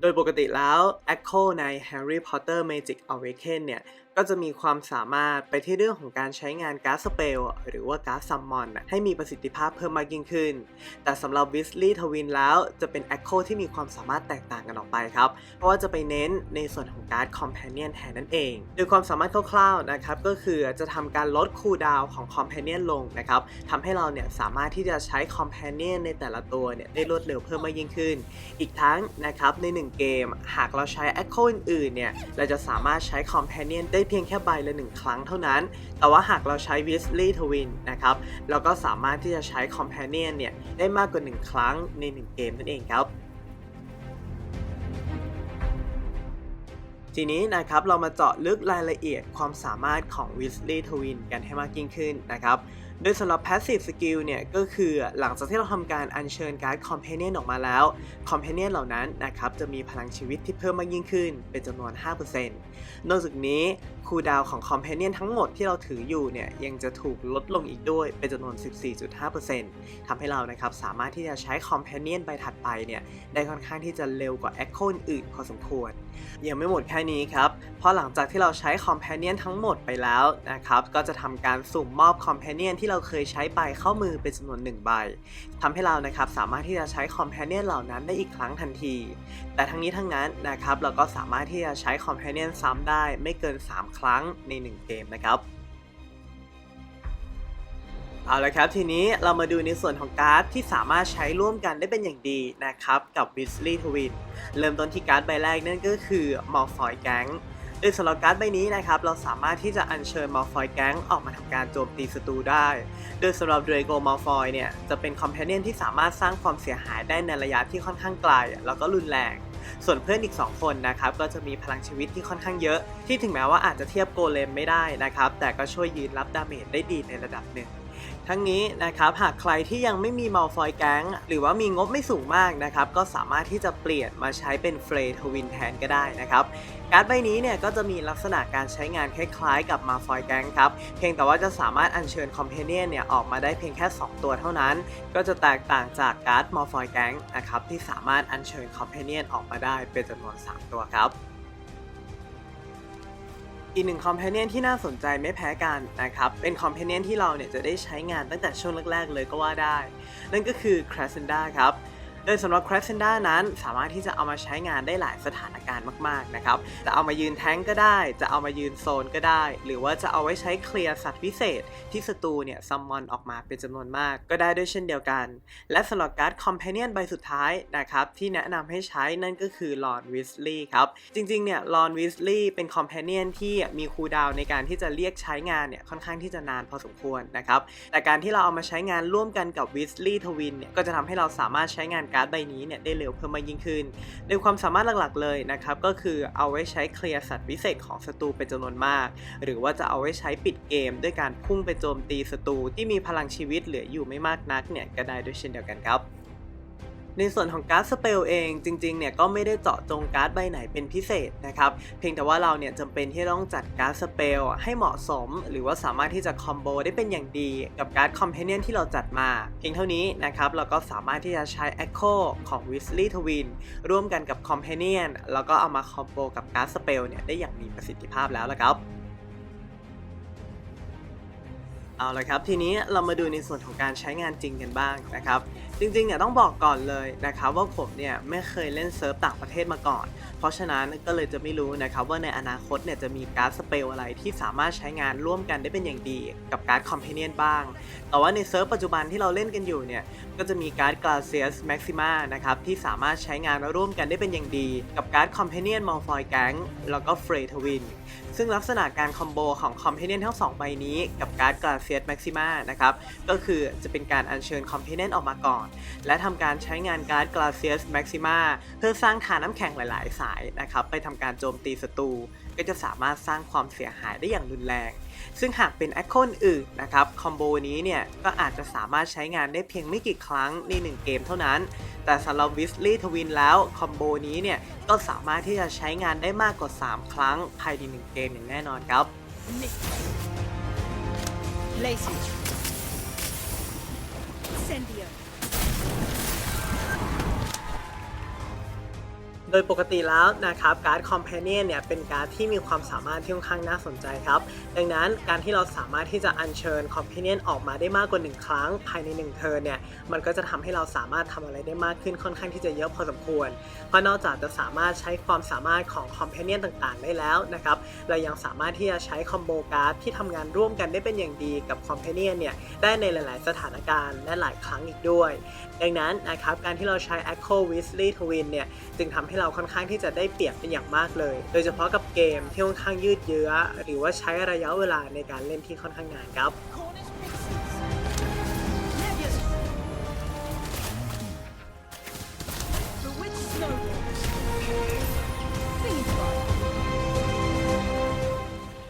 โดยปกติแล้ว Echo ใน Harry Potter Magic Awaken เนี่ย ก็จะมีความสามารถไปที่เรื่องของการใช้งานการ์ดสเปลหรือว่าการ์ดซัมมอนให้มีประสิทธิภาพเพิ่มมากยิ่งขึ้น แต่สำหรับ Weasley Twin แล้วจะเป็น Echo ที่มีความสามารถแตกต่างกันออกไปครับ เพราะว่าจะไปเน้นในส่วนของการ์ด Companion แทนนั่นเอง โดยความสามารถคร่าวๆนะครับก็คือจะทำการลดคูลดาวของ Companion ลงนะครับทำให้เราเนี่ยสามารถที่จะใช้ Companion ในแต่ละตัวเนี่ยได้รวดเร็วเพิ่มมากยิ่งขึ้น อีกทั้งนะครับใน 1 เกม หากเราใช้ Echo อื่นๆเนี่ยเราจะสามารถใช้ Companion ได้เพียงแค่ใบละ1ครั้งเท่านั้น แต่ว่าหากเราใช้ Weasley Twin นะครับเราก็สามารถที่จะใช้ Companion เนี่ยได้มากกว่า 1 ครั้งใน 1 เกมนั่นเองครับทีนี้นะครับเรามาเจาะลึกรายละเอียดความสามารถของ Weasley Twin กันให้มากยิ่งขึ้นนะครับ โดยสำหรับ Passive Skill เนี่ยก็คือหลังจากที่เราทำการอัญเชิญการ์ด Companion ออกมาแล้ว Companion เหล่านั้นนะครับจะมีพลังชีวิตที่เพิ่มมากยิ่งขึ้น เป็นจำนวน 5%นอกจากนี้คูดาวของ Companion ทั้งหมดที่เราถืออยู่เนี่ยยังจะถูกลดลงอีกด้วยเป็นจำนวน 14.5%ทำให้เรานะครับสามารถที่จะใช้ Companion ใบถัดไปเนี่ยได้ค่อนข้างที่จะเร็วกว่า Echo อื่นพอสมควร ยังไม่หมดแค่นี้ครับ เพราะหลังจากที่เราใช้ Companion ทั้งหมดไปแล้วนะครับก็จะทำการสุ่มมอบ Companion ที่ที่เราเคยใช้ไปเข้ามือเป็นจำนวน1ใบทำให้เรานะครับสามารถที่จะใช้ Companion เหล่านั้นได้อีกครั้งทันที แต่ทั้งนี้ทั้งนั้นนะครับเราก็สามารถที่จะใช้ Companion ซ้ำได้ไม่เกิน 3 ครั้งใน 1 เกมนะครับเอาละครับ ทีนี้เรามาดูในส่วนของการ์ดที่สามารถใช้ร่วมกันได้เป็นอย่างดีนะครับ กับ Weasley Twin เริ่มต้นที่การ์ดใบแรกนั่นก็คือ Malfoy Gang โดยสำหรับการ์ดใบนี้นะครับ เราสามารถที่จะอัญเชิญ Malfoy Gang ออกมาทำการโจมตีศัตรูได้ โดยสำหรับ Draco Malfoy เนี่ย จะเป็น Companion ที่สามารถสร้างความเสียหายได้ในระยะที่ค่อนข้างไกลแล้วก็รุนแรง ส่วนเพื่อนอีก 2 คนนะครับ ก็จะมีพลังชีวิตที่ค่อนข้างเยอะ ที่ถึงแม้ว่าอาจจะเทียบโกเลมไม่ได้นะครับ แต่ก็ช่วยยืนรับดาเมจได้ดีในระดับหนึ่ง ทั้งนี้นะครับหากใครที่ยังไม่มีมัลฟอยแก๊งหรือว่ามีงบไม่สูงมากนะครับก็สามารถที่จะเปลี่ยนมาใช้เป็นเฟรทวินแทนก็ได้นะครับการ์ดใบนี้เนี่ยก็จะมีลักษณะการใช้งานคล้ายๆ กับมาฟอยแก๊งครับเพียงแต่ว่าจะสามารถอัญเชิญคอมเพเนียนเนี่ยออกมาได้เพียงแค่ 2 ตัวเท่านั้น ก็จะแตกต่างจากการ์ดมัลฟอยแก๊งนะครับที่สามารถอัญเชิญคอมเพเนียนออกมาได้เป็นจำนวน 3 ตัวครับ อีกหนึ่งคอมเพเนียนที่น่าสนใจไม่แพ้กันนะครับ เป็นคอมเพเนียนที่เราเนี่ยจะได้ใช้งานตั้งแต่ช่วงแรก ๆ เลยก็ว่าได้ นั่นก็คือ Crescenda ครับ โดยสำหรับ c r a s s e n d a นั้นสามารถที่จะเอามาใช้งานได้หลายสถานการณ์มากๆนะครับ จะเอามายืนแท้งก็ได้ จะเอามายืนโซนก็ได้ หรือว่าจะเอาไว้ใช้เคลียร์สัตว์พิเศษ ที่ศัตรูเนี่ยซัมมอนออกมาเป็นจำนวนมากก็ได้ด้วยเช่นเดียวกัน และสำหรับการ์ดคอมเพเนียนใบสุดท้ายนะครับที่แนะนำให้ใช้นั่นก็คือลอนวิสลีย์ครับ จริงๆเนี่ยลอนวิสลีย์เป็นคอมเพเนียนที่มีคูลดาวในการที่จะเรียกใช้งานเนี่ยค่อนข้างที่จะนานพอสมควรนะครับแต่การที่เราเอามาใช้งานร่วมกันกับวิสลีย์ทวินเนี่ยก็จะทำให้เราสามารถใช้งานการ์ดใบนี้เนี่ยได้เร็วเพิ่มมากยิ่งขึ้น โดยความสามารถหลักๆเลยนะครับก็คือเอาไว้ใช้เคลียร์สัตว์วิเศษของศัตรูเป็นจำนวนมาก หรือว่าจะเอาไว้ใช้ปิดเกม ด้วยการพุ่งไปโจมตีศัตรูที่มีพลังชีวิตเหลืออยู่ไม่มากนักเนี่ยก็ได้ด้วยเช่นเดียวกันครับ ในส่วนของการ์ดสเปลเองจริงๆเนี่ยก็ไม่ได้เจาะจงการ์ดใบไหนเป็นพิเศษนะครับเพียงแต่ว่าเราเนี่ยจำเป็นที่ต้องจัดการ์ดสเปลให้เหมาะสม หรือว่าสามารถที่จะคอมโบได้เป็นอย่างดีกับการ์ดคอมเพเนียนที่เราจัดมา เพียงเท่านี้นะครับเราก็สามารถที่จะใช้ Echo ของ Weasley Twin ร่วมกันกับ Companion แล้วก็เอามาคอมโบกับการ์ดสเปลเนี่ยได้อย่างมีประสิทธิภาพแล้วละครับเอาละครับ ทีนี้เรามาดูในส่วนของการใช้งานจริงกันบ้างนะครับจริงๆเนี่ยต้องบอกก่อนเลยนะครับว่าผมเนี่ยไม่เคยเล่นเซิร์ฟต่างประเทศมาก่อน เพราะฉะนั้นก็เลยจะไม่รู้นะครับว่าในอนาคตเนี่ยจะมีการ์ดสเปลอะไรที่สามารถใช้งานร่วมกันได้เป็นอย่างดีกับการ์ดคอมเพเนียนบ้าง แต่ว่าในเซิร์ฟปัจจุบันที่เราเล่นกันอยู่เนี่ยก็จะมีการ์ด Glacius Maxima นะครับที่สามารถใช้งานร่วมกันได้เป็นอย่างดี กับการ์ด Companion Malfoy Gang แล้วก็ Frey Twin ซึ่งลักษณะการคอมโบของ Companion ทั้ง 2 ใบนี้ กับการ์ด Glacius Maxima นะครับก็คือจะเป็นการอัญเชิญ Companion ออกมาก่อนและทำการใช้งานการ์ด Glacius Maxima เพื่อสร้างฐานน้ำแข็งหลาย ๆ สายนะครับไปทำการโจมตีศัตรูก็จะสามารถสร้างความเสียหายได้อย่างรุนแรง ซึ่งหากเป็นแอคคอนอื่นนะครับคอมโบนี้เนี่ยก็อาจจะสามารถใช้งานได้เพียงไม่กี่ครั้งใน 1 เกมเท่านั้น แต่สำหรับวิสลีทวินแล้วคอมโบนี้เนี่ยก็สามารถที่จะใช้งานได้มากกว่า 3 ครั้งภายใน1เกมอย่างแน่นอนครับ Lacey. Incendio. ดยปกติแล้วนะครับการ์ด Companion เนี่ยเป็นการ์ดที่มีความสามารถที่ค่อนข้างน่าสนใจครับ ดังนั้นการที่เราสามารถที่จะอัญเชิญ Companion ออกมาได้มากกว่า 1 ครั้ง ภายใน 1 เทิร์นเนี่ยมันก็จะทำให้เราสามารถทำอะไรได้มากขึ้นค่อนข้างที่จะเยอะพอสมควร เพราะนอกจากจะสามารถใช้ความสามารถของ Companion ต่างๆ ได้แล้วนะครับเรายังสามารถที่จะใช้คอมโบการ์ดที่ทำงานร่วมกันได้เป็นอย่างดีกับ Companion เนี่ยได้ในหลาย ๆ สถานการณ์และหลายครั้งอีกด้วย ดังนั้นนะครับการที่เราใช้ Echo Weasley Twin เนี่ยจึงทำให้เราค่อนข้างที่จะได้เปรียบเป็นอย่างมากเลย โดยเฉพาะกับเกมที่ค่อนข้างยืดเยื้อ หรือว่าใช้ระยะยะเวลาในการเล่นที่ค่อนข้างนานครับ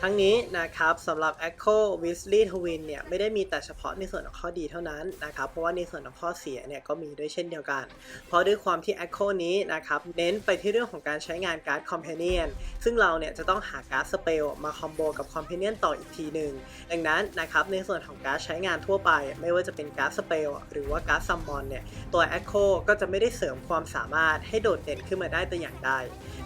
ทั้งนี้นะครับสำหรับ Echo Weasley Twin เนี่ยไม่ได้มีแต่เฉพาะในส่วนของข้อดีเท่านั้นนะครับเพราะว่าในส่วนของข้อเสียเนี่ยก็มีด้วยเช่นเดียวกัน เพราะด้วยความที่ Echo นี้นะครับเน้นไปที่เรื่องของการใช้งานการ์ด Companion ซึ่งเราเนี่ยจะต้องหาการ์ดสเปลมาคอมโบกับ Companion ต่ออีกทีหนึ่งดังนั้นนะครับในส่วนของการ์ดใช้งานทั่วไป ไม่ว่าจะเป็นการ์ดสเปลหรือว่าการ์ดซัมมอนเนี่ยตัว Echo ก็จะไม่ได้เสริมความสามารถให้โดดเด่นขึ้นมาได้แต่อย่างใด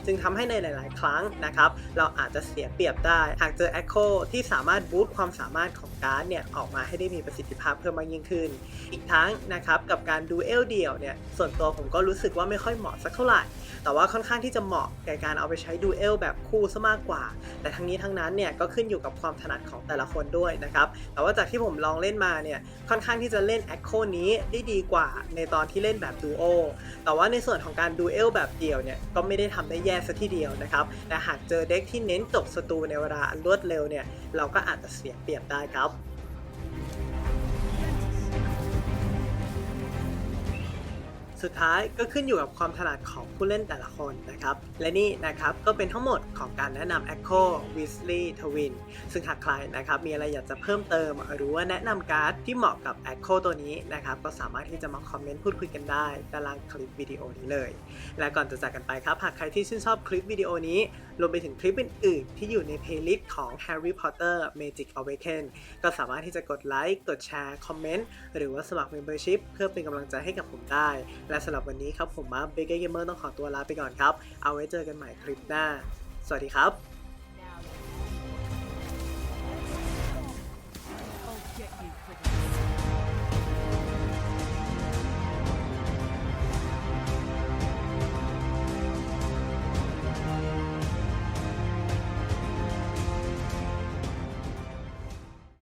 จึงทำให้ในหลาย ๆ ครั้งนะครับเราอาจจะเสียเปรียบได้หากากเจอ Echo ที่สามารถบูตความสามารถของการ์ดเนี่ยออกมาให้ได้มีประสิทธิภาพเพิ่มมากยิ่งขึ้น อีกทั้งนะครับกับการดูเอลเดี่ยวเนี่ยส่วนตัวผมก็รู้สึกว่าไม่ค่อยเหมาะสักเท่าไหร่ แต่ว่าค่อนข้างที่จะเหมาะแก่การเอาไปใช้ดูเอลแบบคู่ซะมากกว่า แต่ทั้งนี้ทั้งนั้นเนี่ยก็ขึ้นอยู่กับความถนัดของแต่ละคนด้วยนะครับแต่ว่าจากที่ผมลองเล่นมาเนี่ยค่อนข้างที่จะเล่น Echo นี้ได้ดีกว่าในตอนที่เล่นแบบดูโอแต่ว่าในส่วนของการดูเอลแบบเดี่ยวเนี่ยก็ไม่ได้ทำได้แย่ซะทีเดียวนะครับแต่หากเจอเด็กที่เน้นจบศัตรูในเวลาอันรวดเร็วเนี่ย เราก็อาจจะเสียเปรียบได้ครับ สุดท้ายก็ขึ้นอยู่กับความถนัดของผู้เล่นแต่ละคนนะครับ และนี่นะครับก็เป็นทั้งหมดของการแนะนำ Echo Weasley Twin ซึ่งหากใครนะครับมีอะไรอยากจะเพิ่มเติม หรือว่าแนะนำการ์ดที่เหมาะกับ Echo ตัวนี้นะครับก็สามารถที่จะมาคอมเมนต์พูดคุยกันได้ด้านล่างคลิปวิดีโอนี้เลย และก่อนจะจากกันไปครับ หากใครที่ชื่นชอบคลิปวิดีโอนี้รวมไปถึงคลิปอื่นๆ ที่อยู่ในเพลย์ลิสต์ของ Harry Potter Magic Awaken ก็สามารถที่จะกดไลค์กดแชร์คอมเมนต์หรือว่าสมัคร Membership เพื่อเป็นกำลังใจให้กับผมได้และสำหรับวันนี้ครับผมมาร์เบลเกย์เกมเมอร์ต้องขอตัวลาไปก่อนครับ เอาไว้เจอกันใหม่คลิปหน้า สวัสดีครับ